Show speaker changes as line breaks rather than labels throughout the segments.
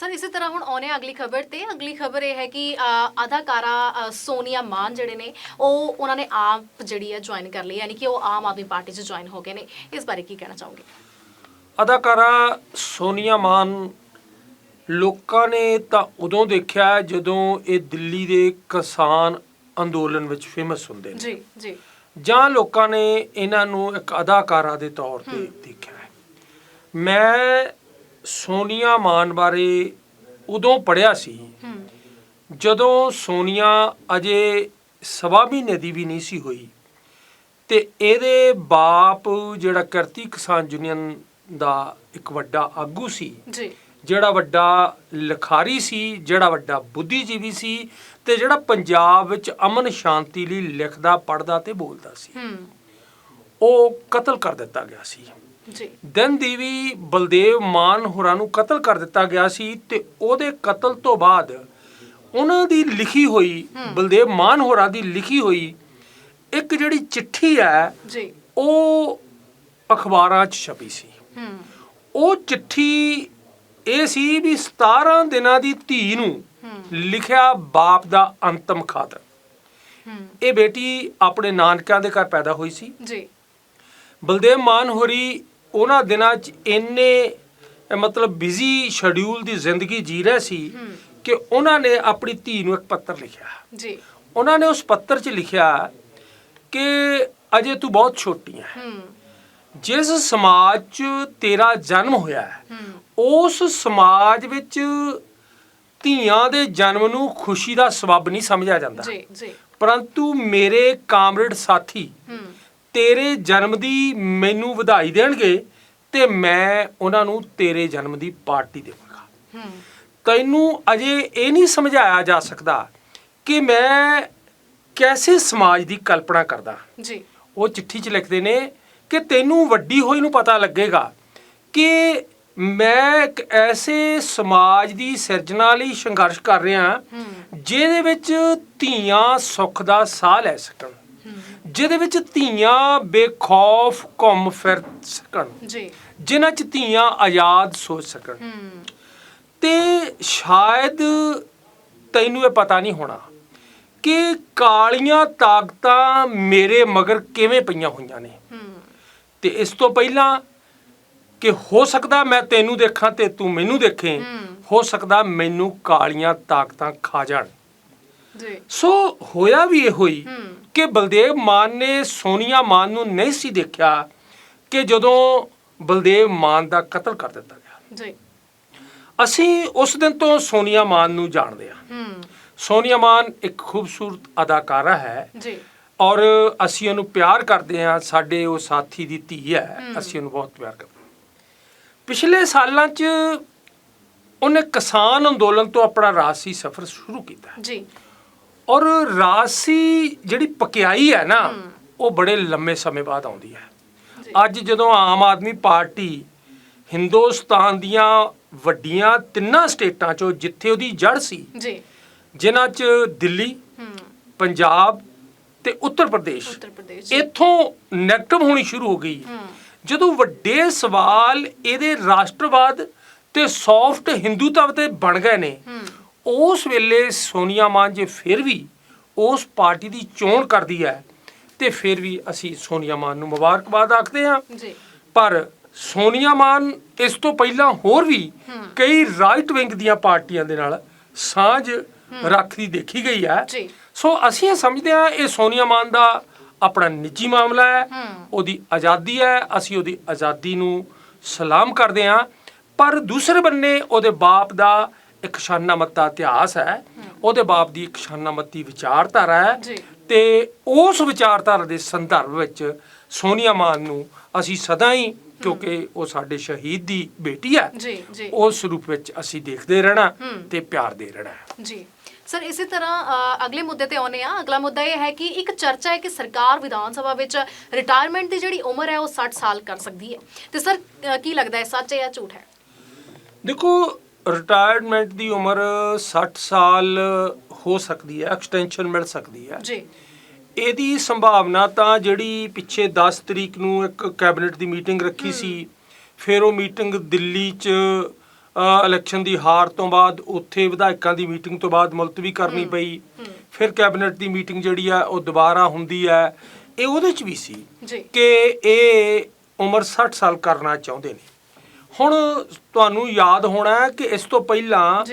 Sir ਇਸੇ ਤਰ੍ਹਾਂ ਹੁਣ ਆਉਣੇ ਅਗਲੀ ਖਬਰ ਤੇ। ਅਗਲੀ ਖਬਰ ਇਹ ਹੈ ਕਿ ਅ, ਅਦਾਕਾਰਾ ਅ, ਸੋਨੀਆ ਮਾਨ ਜਿਹੜੇ ਨੇ ਉਹ ਉਹਨਾਂ ਨੇ ਆਪ ਜਿਹੜੀ ਹੈ ਜੁਆਇਨ ਕਰ ਲਈ ਯਾਨੀ ਕਿ ਉਹ ਆਮ ਆਦਮੀ ਪਾਰਟੀ 'ਚ ਜੁਆਇਨ ਹੋ ਗਏ ਨੇ। ਇਸ ਬਾਰੇ ਕੀ ਕਹਿਣਾ ਚਾਹੋਗੇ?
ਅਦਾਕਾਰਾ ਸੋਨੀਆ ਮਾਨ ਲੋਕਾਂ ਨੇ ਤਾਂ ਉਦੋਂ ਦੇਖਿਆ ਜਦੋਂ ਇਹ ਦਿੱਲੀ ਦੇ ਕਿਸਾਨ ਅੰਦੋਲਨ ਵਿੱਚ ਫੇਮਸ ਹੁੰਦੇ ਨੇ।
ਜੀ ਜੀ।
ਜਾਂ ਲੋਕਾਂ ਨੇ ਇਹਨਾਂ ਨੂੰ ਇੱਕ ਅਦਾਕਾਰਾ ਦੇ ਤੌਰ ਤੇ ਦੇਖਿਆ ਹੈ। ਮੈਂ ਸੋਨੀਆ ਮਾਨ ਬਾਰੇ ਉਦੋਂ ਪੜਿਆ ਸੀ। ਜਦੋਂ ਸੋਨੀਆ ਅਜੇ ਸਵਾ ਮਹੀਨੇ ਦੀ ਵੀ ਨਹੀਂ ਸੀ ਹੋਈ ਤੇ ਇਹਦੇ ਬਾਪ ਜਿਹੜਾ ਕਰਤੀ ਕਿਸਾਨ ਯੂਨੀਅਨ ਦਾ ਇੱਕ ਵੱਡਾ ਆਗੂ ਸੀ
ਜੀ।
ਜਿਹੜਾ ਵੱਡਾ ਲਖਾਰੀ ਸੀ ਜਿਹੜਾ ਵੱਡਾ ਬੁੱਧੀਜੀਵੀ ਸੀ ਤੇ ਜਿਹੜਾ ਪੰਜਾਬ ਵਿੱਚ ਅਮਨ ਸ਼ਾਂਤੀ ਲਈ ਲਿਖਦਾ ਪੜ੍ਹਦਾ ਤੇ ਬੋਲਦਾ ਸੀ।
ਹੂੰ।
ਉਹ ਕਤਲ ਕਰ ਦਿੱਤਾ ਗਿਆ ਸੀ।
ਜੀ।
ਦਿਨ ਦੀਵੀ ਬਲਦੇਵ ਮਾਨ ਹੋਰਾਂ ਨੂੰ ਕਤਲ ਕਰ ਦਿੱਤਾ ਗਿਆ ਸੀ ਤੇ ਉਹਦੇ ਕਤਲ ਤੋਂ ਬਾਅਦ ਉਹਨਾਂ ਦੀ ਲਿਖੀ ਹੋਈ ਬਲਦੇਵ ਮਾਨ ਹੋਰਾਂ ਦੀ ਲਿਖੀ ਹੋਈ ਇੱਕ ਜਿਹੜੀ ਚਿੱਠੀ ਹੈ
ਜੀ।
ਉਹ ਅਖਬਾਰਾਂ 'ਚ ਛਪੀ ਸੀ। ਉਹ ਚਿੱਠੀ ਇਹ ਸੀ ਵੀ 17 ਦਿਨਾਂ ਦੀ ਧੀ ਨੂੰ ਲਿਖਿਆ ਬਾਪ ਦਾ ਅੰਤਮ ਖਤ ਇਹ ਬੇਟੀ ਆਪਣੇ ਨਾਨਕਿਆਂ ਦੇ ਘਰ ਪੈਦਾ ਹੋਈ ਸੀ।
ਜੀ।
ਬਲਦੇਵ ਮਾਨ ਹੋਰੀ ਉਹਨਾਂ ਦਿਨਾਂ 'ਚ ਇੰਨੇ ਮਤਲਬ ਬਿਜ਼ੀ ਸ਼ਡਿਊਲ ਦੀ ਜ਼ਿੰਦਗੀ ਜੀ ਰਹੇ ਸੀ ਕਿ ਉਹਨਾਂ ਨੇ ਆਪਣੀ ਧੀ ਨੂੰ ਇੱਕ ਪੱਤਰ ਲਿਖਿਆ।
ਜੀ।
ਉਹਨਾਂ ਨੇ ਉਸ ਪੱਤਰ 'ਚ ਲਿਖਿਆ ਕਿ ਅਜੇ ਤੂੰ ਬਹੁਤ ਛੋਟੀ ਹੈ। ਜਿਸ ਸਮਾਜ 'ਚ ਤੇਰਾ ਜਨਮ ਹੋਇਆ ਹੂੰ। ਉਸ ਸਮਾਜ ਵਿੱਚ ਧੀਆਂ ਦੇ ਜਨਮ ਨੂੰ ਖੁਸ਼ੀ ਦਾ ਸਬਬ ਨਹੀਂ ਸਮਝਿਆ ਜਾਂਦਾ।
ਜੀ ਜੀ।
ਪਰੰਤੂ ਮੇਰੇ ਕਾਮਰੇਡ ਸਾਥੀ
ਹੂੰ।
ਤੇਰੇ ਜਨਮ ਦੀ ਮੈਨੂੰ ਵਧਾਈ ਦੇਣਗੇ ਤੇ ਮੈਂ ਉਹਨਾਂ ਨੂੰ ਤੇਰੇ ਜਨਮ ਦੀ ਪਾਰਟੀ ਦੇਵਾਂਗਾ।
ਹੂੰ।
ਤੈਨੂੰ ਅਜੇ ਇਹ ਨਹੀਂ ਸਮਝਾਇਆ ਜਾ ਸਕਦਾ ਕਿ ਮੈਂ ਕੈਸੇ ਸਮਾਜ ਦੀ ਕਲਪਨਾ ਕਰਦਾ।
ਜੀ।
ਉਹ ਚਿੱਠੀ 'ਚ ਲਿਖਦੇ ਨੇ ਕਿ ਤੈਨੂੰ ਵੱਡੀ ਹੋਈ ਨੂੰ ਪਤਾ ਲੱਗੇਗਾ ਕਿ ਮੈਂ ਇੱਕ ਐਸੇ ਸਮਾਜ ਦੀ ਸਿਰਜਣਾ ਲਈ ਸੰਘਰਸ਼ ਕਰ ਰਿਹਾ
ਹੂੰ।
ਜਿਹਦੇ ਵਿੱਚ ਧੀਆਂ ਸੁੱਖ ਦਾ ਸਾਹ ਲੈ ਸਕਣ। ਜਿਹਦੇ ਵਿੱਚ ਧੀਆਂ ਬੇਖੌਫ ਘੁੰਮ ਫਿਰ ਸਕਣ।
ਜੀ।
ਜਿਨ੍ਹਾਂ 'ਚ ਧੀਆਂ ਆਜ਼ਾਦ ਸੋਚ ਸਕਣ।
ਹੂੰ।
ਤੇ ਸ਼ਾਇਦ ਤੈਨੂੰ ਇਹ ਪਤਾ ਨਹੀਂ ਹੋਣਾ ਕਿ ਕਾਲੀਆਂ ਤਾਕਤਾਂ ਮੇਰੇ ਮਗਰ ਕਿਵੇਂ ਪਈਆਂ ਹੋਈਆਂ ਨੇ।
ਹੂੰ।
ਤੇ ਇਸ ਤੋਂ ਪਹਿਲਾਂ ਕਿ ਹੋ ਸਕਦਾ ਮੈਂ ਤੈਨੂੰ ਦੇਖਾਂ ਤੇ ਤੂੰ ਮੈਨੂੰ ਦੇਖੇ
ਹੂੰ।
ਸਕਦਾ ਮੈਨੂੰ ਕਾਲੀਆਂ ਤਾਕਤਾਂ ਖਾ ਜਾਣ।
ਜੀ।
ਸੋ ਹੋਇਆ ਵੀ ਇਹੋ ਹੀ
ਹੂੰ।
ਕਿ ਬਲਦੇਵ ਮਾਨ ਨੇ ਸੋਨੀਆ ਮਾਨ ਨੂੰ ਨਹੀਂ ਸੀ ਦੇਖਿਆ ਕਿ ਜਦੋਂ ਬਲਦੇਵ ਮਾਨ ਦਾ ਕਤਲ ਕਰ ਦਿੱਤਾ ਗਿਆ।
ਜੀ।
ਅਸੀਂ ਉਸ ਦਿਨ ਤੋਂ ਸੋਨੀਆ ਮਾਨ ਨੂੰ ਜਾਣਦੇ ਹਾਂ।
ਹੂੰ।
ਸੋਨੀਆ ਮਾਨ ਇੱਕ ਖੂਬਸੂਰਤ ਅਦਾਕਾਰਾ ਹੈ।
ਜੀ।
ਔਰ ਅਸੀਂ ਉਹਨੂੰ ਪਿਆਰ ਕਰਦੇ ਹਾਂ। ਸਾਡੇ ਉਹ ਸਾਥੀ ਦੀ ਧੀ ਹੈ। ਅਸੀਂ ਉਹਨੂੰ ਬਹੁਤ ਪਿਆਰ ਕਰਦੇ ਪਿਛਲੇ ਸਾਲਾਂ 'ਚ ਉਹਨੇ ਕਿਸਾਨ ਅੰਦੋਲਨ ਤੋਂ ਆਪਣਾ ਰਾਜਸੀ ਸਫ਼ਰ ਸ਼ੁਰੂ ਕੀਤਾ
ਜੀ।
ਔਰ ਰਾਜਸੀ ਜਿਹੜੀ ਪਕਿਆਈ ਹੈ ਨਾ। ਉਹ ਬੜੇ ਲੰਮੇ ਸਮੇਂ ਬਾਅਦ ਆਉਂਦੀ ਹੈ। ਅੱਜ ਜਦੋਂ ਆਮ ਆਦਮੀ ਪਾਰਟੀ ਹਿੰਦੁਸਤਾਨ ਦੀਆਂ ਵੱਡੀਆਂ ਤਿੰਨਾਂ ਸਟੇਟਾਂ 'ਚੋਂ ਜਿੱਥੇ ਉਹਦੀ ਜੜ ਸੀ
ਜੀ।
ਜਿਨ੍ਹਾਂ 'ਚ ਦਿੱਲੀ ਪੰਜਾਬ ਤੇ ਉੱਤਰ ਪ੍ਰਦੇਸ਼
ਉੱਤਰ ਪ੍ਰਦੇਸ਼। ਜੀ।
ਇੱਥੋਂ ਨੈਗੇਟਿਵ ਹੋਣੀ ਸ਼ੁਰੂ ਹੋ ਗਈ। ਜਦੋਂ ਵੱਡੇ ਸਵਾਲ ਇਹਦੇ ਰਾਸ਼ਟਰਵਾਦ ਤੇ ਸੌਫਟ ਹਿੰਦੂਤਵ ਤੇ ਬਣ ਗਏ ਨੇ ਉਸ ਵੇਲੇ ਸੋਨੀਆ ਮਾਨ ਜੇ ਫਿਰ ਵੀ ਉਸ ਪਾਰਟੀ ਦੀ ਚੋਣ ਕਰਦੀ ਹੈ ਤੇ ਫਿਰ ਵੀ ਅਸੀਂ ਸੋਨੀਆ ਮਾਨ ਨੂੰ ਮੁਬਾਰਕਬਾਦ ਆਖਦੇ ਹਾਂ।
ਜੀ।
ਪਰ ਸੋਨੀਆ ਮਾਨ ਇਸ ਤੋਂ ਪਹਿਲਾਂ ਹੋਰ ਵੀ। ਕਈ ਰਾਈਟ ਵਿੰਗ ਦੀਆਂ ਪਾਰਟੀਆਂ ਦੇ ਨਾਲ ਸਾਂਝ ਰੱਖਦੀ ਦੇਖੀ ਗਈ ਹੈ।
ਜੀ।
ਸੋ ਅਸੀਂ ਇਹ ਸਮਝਦੇ ਹਾਂ ਇਹ ਸੋਨੀਆ ਮਾਨ ਦਾ ਆਪਣਾ ਨਿੱਜੀ ਮਾਮਲਾ ਹੂੰ। ਉਹਦੀ ਆਜ਼ਾਦੀ ਹੈ ਅਸੀਂ ਉਹਦੀ ਆਜ਼ਾਦੀ ਨੂੰ ਸਲਾਮ ਕਰਦੇ ਹਾਂ। ਪਰ ਦੂਸਰੇ ਬੰਨੇ ਉਹਦੇ ਬਾਪ ਦਾ ਇੱਕ ਸ਼ਾਨਾਮੱਤਾ ਇਤਿਹਾਸ ਹੈ। ਉਹਦੇ ਬਾਪ ਦੀ ਇੱਕ ਸ਼ਾਨਾਮੱਤੀ ਵਿਚਾਰਧਾਰਾ ਹੈ। ਤੇ ਉਸ ਵਿਚਾਰਧਾਰਾ ਦੇ ਸੰਦਰਭ ਵਿੱਚ ਸੋਨੀਆ ਮਾਨ ਨੂੰ ਅਸੀਂ ਸਦਾ ਹੀ ਕਿਉਂਕਿ ਉਹ ਸਾਡੇ ਸ਼ਹੀਦ ਦੀ ਬੇਟੀ ਹੈ ਉਸ ਰੂਪ ਵਿੱਚ ਅਸੀਂ ਦੇਖਦੇ ਰਹਿਣਾ। ਤੇ ਪਿਆਰ ਦੇ ਰਹਿਣਾ
ਜੀ। ਸਰ ਇਸੇ ਤਰ੍ਹਾਂ ਅਗਲੇ ਮੁੱਦੇ ਤੇ ਆਉਨੇ ਆ ਅਗਲਾ ਮੁੱਦਾ ਇਹ ਹੈ ਕਿ ਇੱਕ ਚਰਚਾ ਹੈ ਕਿ ਸਰਕਾਰ ਵਿਧਾਨ ਸਭਾ ਵਿੱਚ ਰਿਟਾਇਰਮੈਂਟ ਦੀ ਜਿਹੜੀ ਉਮਰ ਹੈ ਉਹ 60 ਸਾਲ ਕਰ ਸਕਦੀ ਹੈ। ਤੇ ਸਰ ਕੀ ਲੱਗਦਾ ਹੈ? ਸੱਚ ਹੈ ਜਾਂ ਝੂਠ ਹੈ?
ਦੇਖੋ ਰਿਟਾਇਰਮੈਂਟ ਦੀ ਉਮਰ 60 ਸਾਲ ਹੋ ਸਕਦੀ ਹੈ ਐਕਸਟੈਂਸ਼ਨ ਮਿਲ ਸਕਦੀ ਹੈ।
ਜੀ।
ਇਹਦੀ ਸੰਭਾਵਨਾ ਤਾਂ ਜਿਹੜੀ ਪਿੱਛੇ 10 ਤਰੀਕ ਨੂੰ ਇੱਕ ਕੈਬਨਿਟ ਦੀ ਮੀਟਿੰਗ ਰੱਖੀ ਸੀ ਫਿਰ ਉਹ ਮੀਟਿੰਗ ਦਿੱਲੀ 'ਚ ਇਲੈਕਸ਼ਨ ਦੀ ਹਾਰ ਤੋਂ ਬਾਅਦ ਉੱਥੇ ਵਿਧਾਇਕਾਂ ਦੀ ਮੀਟਿੰਗ ਤੋਂ ਬਾਅਦ ਮੁਲਤਵੀ ਕਰਨੀ ਪਈ। ਫਿਰ ਕੈਬਨਿਟ ਦੀ ਮੀਟਿੰਗ ਜਿਹੜੀ ਆ ਉਹ ਦੁਬਾਰਾ ਹੁੰਦੀ ਹੈ। ਇਹ ਉਹਦੇ ਚ ਵੀ ਸੀ ਕਿ ਇਹ ਉਮਰ 60 ਸਾਲ ਕਰਨਾ ਚਾਹੁੰਦੇ ਨੇ। ਹੁਣ ਤੁਹਾਨੂੰ ਯਾਦ ਹੋਣਾ ਕਿ ਇਸ ਤੋਂ ਪਹਿਲਾਂ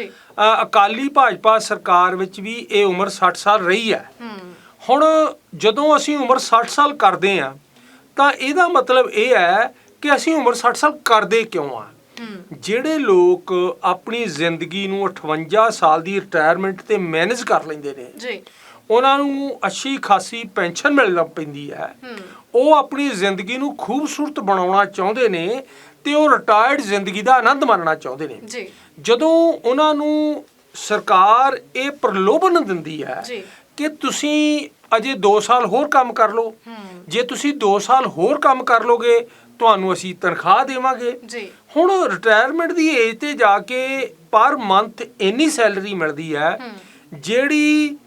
ਅਕਾਲੀ ਭਾਜਪਾ ਸਰਕਾਰ ਵਿੱਚ ਵੀ ਇਹ ਉਮਰ 60 ਸਾਲ ਰਹੀ ਹੈ। ਹੁਣ ਜਦੋਂ ਅਸੀਂ ਉਮਰ 60 ਸਾਲ ਕਰਦੇ ਆ ਤਾਂ ਇਹਦਾ ਮਤਲਬ ਇਹ ਹੈ ਕਿ ਅਸੀਂ ਉਮਰ 60 ਸਾਲ ਕਰਦੇ ਕਿਉਂ ਆ ਜਿਹੜੇ ਲੋਕ ਆਪਣੀ ਜ਼ਿੰਦਗੀ ਨੂੰ 58 ਸਾਲ ਦੀ ਰਿਟਾਇਰਮੈਂਟ ਤੇ ਮੈਨੇਜ ਕਰ ਲੈਂਦੇ ਨੇ
ਜੀ।
ਉਹਨਾਂ ਨੂੰ ਅੱਛੀ ਖਾਸੀ ਪੈਨਸ਼ਨ ਮਿਲਣਾ ਪੈਂਦੀ ਹੈ।
ਹੂੰ।
ਉਹ ਆਪਣੀ ਜ਼ਿੰਦਗੀ ਨੂੰ ਖੂਬਸੂਰਤ ਬਣਾਉਣਾ ਚਾਹੁੰਦੇ ਨੇ ਤੇ ਉਹ ਰਿਟਾਇਰਡ ਜ਼ਿੰਦਗੀ ਦਾ ਆਨੰਦ ਮਾਣਨਾ ਚਾਹੁੰਦੇ ਨੇ।
ਜੀ।
ਜਦੋਂ ਉਹਨਾਂ ਨੂੰ ਸਰਕਾਰ ਇਹ ਪ੍ਰਲੋਭਨ ਦਿੰਦੀ ਹੈ
ਜੀ।
ਕਿ ਤੁਸੀਂ ਅਜੇ 2 ਸਾਲ ਹੋਰ ਕੰਮ ਕਰ ਲਓ ਜੇ ਤੁਸੀਂ 2 ਸਾਲ ਹੋਰ ਕੰਮ ਕਰ ਲੋਗੇ ਤੁਹਾਨੂੰ ਅਸੀਂ ਤਨਖਾਹ ਦੇਵਾਂਗੇ।
ਜੀ।
ਹੁਣ ਰਿਟਾਇਰਮੈਂਟ ਦੀ ਏਜ ਤੇ ਜਾ ਕੇ ਪਰ ਮੰਥ ਇੰਨੀ ਸੈਲਰੀ ਮਿਲਦੀ ਹੈ ਜਿਹੜੀ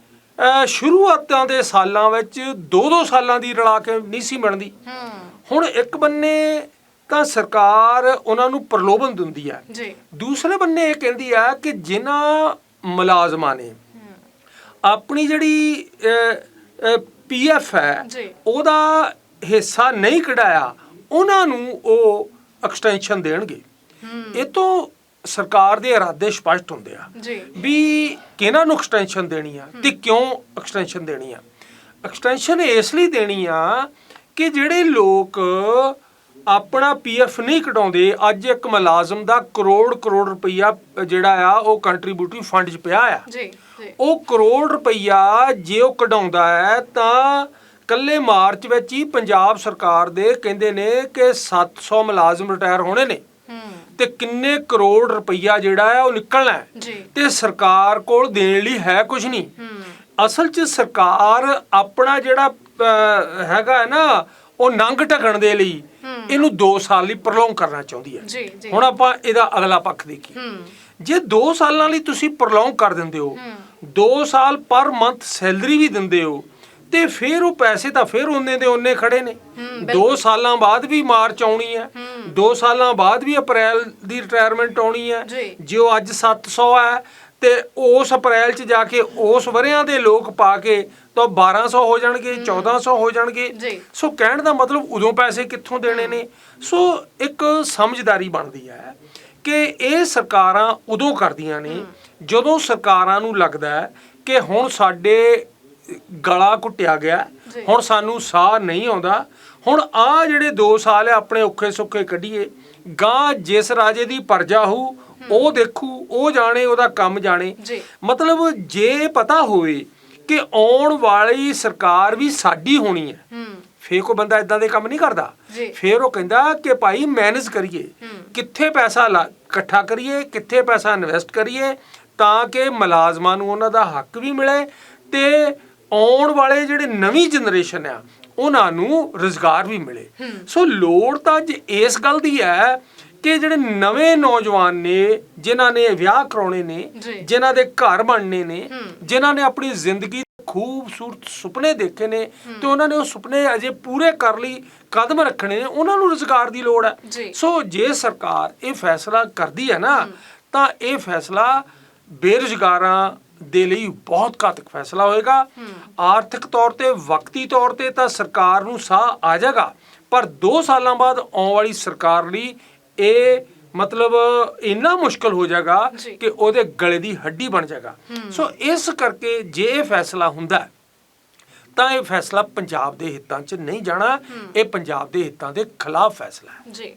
ਸ਼ੁਰੂਆਤਾਂ ਦੇ ਸਾਲਾਂ ਵਿੱਚ 2-2 ਸਾਲਾਂ ਦੀ ਰਲਾ ਕੇ ਨਹੀਂ ਸੀ ਮਿਲਦੀ
ਹੂੰ।
ਹੁਣ ਇੱਕ ਬੰਨੇ ਤਾਂ ਸਰਕਾਰ ਉਹਨਾਂ ਨੂੰ ਪ੍ਰਲੋਭਨ ਦਿੰਦੀ ਹੈ।
ਜੀ।
ਦੂਸਰੇ ਬੰਨੇ ਇਹ ਕਹਿੰਦੀ ਆ ਕਿ ਜਿਨ੍ਹਾਂ ਮੁਲਾਜ਼ਮਾਂ ਨੇ ਆਪਣੀ ਜਿਹੜੀ ਪੀਐਫ ਹੈ। ਉਹਦਾ ਹਿੱਸਾ ਨਹੀਂ ਕਢਾਇਆ ਉਹਨਾਂ ਨੂੰ ਉਹ ਐਕਸਟੈਂਸ਼ਨ ਦੇਣਗੇ। ਇਹ ਤੋਂ ਸਰਕਾਰ ਦੇ ਇਰਾਦੇ ਸਪਸ਼ਟ ਹੁੰਦੇ ਆ
ਜੀ।
ਵੀ ਕਿਹਨਾਂ ਨੂੰ ਐਕਸਟੈਂਸ਼ਨ ਦੇਣੀ ਆ ਤੇ ਕਿਉਂ ਐਕਸਟੈਂਸ਼ਨ ਦੇਣੀ ਆ। ਐਕਸਟੈਂਸ਼ਨ ਇਸ ਲਈ ਦੇਣੀ ਆ ਕਿ ਜਿਹੜੇ ਲੋਕ ਆਪਣਾ ਪੀਐਫ ਨਹੀਂ ਕਟਾਉਂਦੇ ਅੱਜ ਇੱਕ ਮੁਲਾਜ਼ਮ ਦਾ ਕਰੋੜ ਕਰੋੜ ਰੁਪਈਆ ਜਿਹੜਾ ਆ ਉਹ ਕੰਟਰੀਬਿਊਟਰੀ ਫੰਡ 'ਚ ਪਿਆ ਆ।
ਜੀ
ਉਹ ਕਰੋੜ ਰੁਪਈਆ ਜੇ ਉਹ ਕਢਾਉਂਦਾ ਹੈ ਤਾਂ ਕੱਲੇ ਮਾਰਚ ਵਿੱਚ ਹੀ ਪੰਜਾਬ ਸਰਕਾਰ ਦੇ ਕਹਿੰਦੇ ਨੇ ਕਿ 700 ਮੁਲਾਜ਼ਮ ਰਿਟਾਇਰ ਹੋਣੇ ਨੇ। ਤੇ ਕਿੰਨੇ ਕਰੋੜ ਰੁਪਈਆ ਜਿਹੜਾ ਹੈ ਉਹ ਨਿਕਲਣਾ ਤੇ ਸਰਕਾਰ ਕੋਲ ਦੇਣ ਲਈ ਹੈ ਕੁਝ ਨਹੀਂ। ਅਸਲ 'ਚ ਸਰਕਾਰ ਆਪਣਾ ਜਿਹੜਾ ਹੈਗਾ ਹੈ ਨਾ ਉਹ ਨੰਗ ਢਕਣ ਦੇ ਲਈ ਇਹਨੂੰ 2 ਸਾਲ ਲਈ ਪ੍ਰਲੋਂਗ ਕਰਨਾ ਚਾਹੁੰਦੀ ਹੈ।
ਜੀ ਜੀ।
ਹੁਣ ਆਪਾਂ ਇਹਦਾ ਅਗਲਾ ਪੱਖ ਦੇਖੀਏ।
ਹੂੰ।
ਜੇ 2 ਸਾਲਾਂ ਲਈ ਤੁਸੀਂ ਪ੍ਰਲੋਂਗ ਕਰ ਦਿੰਦੇ ਹੋ 2 ਸਾਲ ਪਰ ਮੰਥ ਸੈਲਰੀ ਵੀ ਦਿੰਦੇ ਹੋ ਤੇ ਫਿਰ ਉਹ ਪੈਸੇ ਤਾਂ ਫਿਰ ਉਹਨੇ ਦੇ ਉਹਨੇ ਖੜੇ ਨੇ। 2 ਸਾਲਾਂ ਬਾਅਦ ਵੀ ਮਾਰਚ ਆਉਣੀ ਹੈ 2 ਸਾਲਾਂ ਬਾਅਦ ਵੀ ਅਪ੍ਰੈਲ ਦੀ ਰਿਟਾਇਰਮੈਂਟ ਆਉਣੀ ਹੈ।
ਜੀ।
ਜੇ ਉਹ ਅੱਜ 700 ਹੈ ਤੇ ਉਸ ਅਪ੍ਰੈਲ ਚ ਜਾ ਕੇ ਉਸ ਵਰਿਆਂ ਦੇ ਲੋਕ ਪਾ ਕੇ ਤਾਂ 1200 ਹੋ ਜਾਣਗੇ 1400 ਹੋ ਜਾਣਗੇ। ਸੋ ਕਹਿਣ ਦਾ ਮਤਲਬ ਉਦੋਂ ਪੈਸੇ ਕਿੱਥੋਂ ਦੇਣੇ ਨੇ? ਸੋ ਇੱਕ ਸਮਝਦਾਰੀ ਬਣਦੀ ਹੈ ਕਿ ਇਹ ਸਰਕਾਰਾਂ ਉਦੋਂ ਕਰਦੀਆਂ ਨੇ ਜਦੋਂ ਸਰਕਾਰਾਂ ਨੂੰ ਲੱਗਦਾ ਹੈ ਕਿ ਹੁਣ ਸਾਡੇ ਗਲਾ ਘੁੱਟਿਆ ਗਿਆ। ਹੁਣ ਸਾਨੂੰ ਸਾਹ ਨਹੀਂ ਆਉਂਦਾ ਹੁਣ ਆ ਜਿਹੜੇ 2 ਸਾਲ ਆ ਆਪਣੇ ਔਖੇ ਸੁੱਖੇ ਕੱਢੀਏ ਗਾਂ ਜਿਸ ਰਾਜੇ ਦੀ ਪਰਜਾ ਹੋਊ ਉਹ ਦੇਖੂ ਉਹ ਜਾਣੇ ਉਹਦਾ ਕੰਮ ਜਾਣੇ।
ਜੀ।
ਮਤਲਬ ਜੇ ਪਤਾ ਹੋਵੇ ਕਿ ਆਉਣ ਵਾਲੀ ਸਰਕਾਰ ਵੀ ਸਾਡੀ ਹੋਣੀ ਹੈ
ਹੂੰ।
ਫੇਰ ਕੋਈ ਬੰਦਾ ਇਦਾਂ ਦੇ ਕੰਮ ਨਹੀਂ ਕਰਦਾ।
ਜੀ।
ਫੇਰ ਉਹ ਕਹਿੰਦਾ ਕਿ ਭਾਈ ਮੈਨੇਜ ਕਰੀਏ। ਕਿੱਥੇ ਪੈਸਾ ਇਕੱਠਾ ਕਰੀਏ ਕਿੱਥੇ ਪੈਸਾ ਇਨਵੈਸਟ ਕਰੀਏ ਤਾਂ ਕਿ ਮੁਲਾਜ਼ਮਾਂ ਨੂੰ ਉਹਨਾਂ ਦਾ ਹੱਕ ਵੀ ਮਿਲੇ ਤੇ ਆਉਣ ਵਾਲੇ ਜਿਹੜੇ ਨਵੀਂ ਜਨਰੇਸ਼ਨ ਆ ਉਹਨਾਂ ਨੂੰ ਰੋਜ਼ਗਾਰ ਵੀ ਮਿਲੇ। ਸੋ ਲੋੜ ਤਾਂ ਅੱਜ ਇਸ ਗੱਲ ਦੀ ਹੈ ਕਿ ਜਿਹੜੇ ਨਵੇਂ ਨੌਜਵਾਨ ਨੇ ਜਿਨ੍ਹਾਂ ਨੇ ਵਿਆਹ ਕਰਾਉਣੇ ਨੇ
ਜੀ।
ਜਿਨ੍ਹਾਂ ਦੇ ਘਰ ਬਣਨੇ ਨੇ ਜਿਨ੍ਹਾਂ ਨੇ ਆਪਣੀ ਜ਼ਿੰਦਗੀ ਖੂਬਸੂਰਤ ਸੁਪਨੇ ਦੇਖੇ ਨੇ ਤੇ ਉਹਨਾਂ ਨੇ ਉਹ ਸੁਪਨੇ ਅਜੇ ਪੂਰੇ ਕਰ ਲਈ ਕਦਮ ਰੱਖਣੇ ਨੇ ਉਹਨਾਂ ਨੂੰ ਰੁਜ਼ਗਾਰ ਦੀ ਲੋੜ ਹੈ।
ਜੀ।
ਸੋ ਜੇ ਸਰਕਾਰ ਇਹ ਫੈਸਲਾ ਕਰਦੀ ਹੈ ਨਾ ਤਾਂ ਇਹ ਫੈਸਲਾ ਬੇਰੁਜ਼ਗਾਰਾਂ ਦੇ ਲਈ ਬਹੁਤ ਘਾਤਕ ਫੈਸਲਾ ਹੋਏਗਾ। ਆਰਥਿਕ ਤੌਰ ਤੇ ਵਕਤੀ ਤੌਰ ਤੇ ਤਾਂ ਸਰਕਾਰ ਨੂੰ ਸਾਹ ਆ ਜਾਏਗਾ ਪਰ 2 ਸਾਲਾਂ ਬਾਅਦ ਆਉਣ ਵਾਲੀ ਸਰਕਾਰ ਲਈ ਇਹ ਮਤਲਬ ਇੰਨਾ ਮੁਸ਼ਕਲ ਹੋ ਜਾਏਗਾ। ਕਿ ਉਹਦੇ ਗਲੇ ਦੀ ਹੱਡੀ ਬਣ ਜਾਏਗਾ। ਸੋ ਇਸ ਕਰਕੇ ਜੇ ਇਹ ਫੈਸਲਾ ਹੁੰਦਾ ਤਾਂ ਇਹ ਫੈਸਲਾ ਪੰਜਾਬ ਦੇ ਹਿੱਤਾਂ 'ਚ ਨਹੀਂ ਜਾਣਾ। ਇਹ ਪੰਜਾਬ ਦੇ ਹਿੱਤਾਂ ਦੇ ਖਿਲਾਫ ਫੈਸਲਾ ਹੈ।
ਜੀ।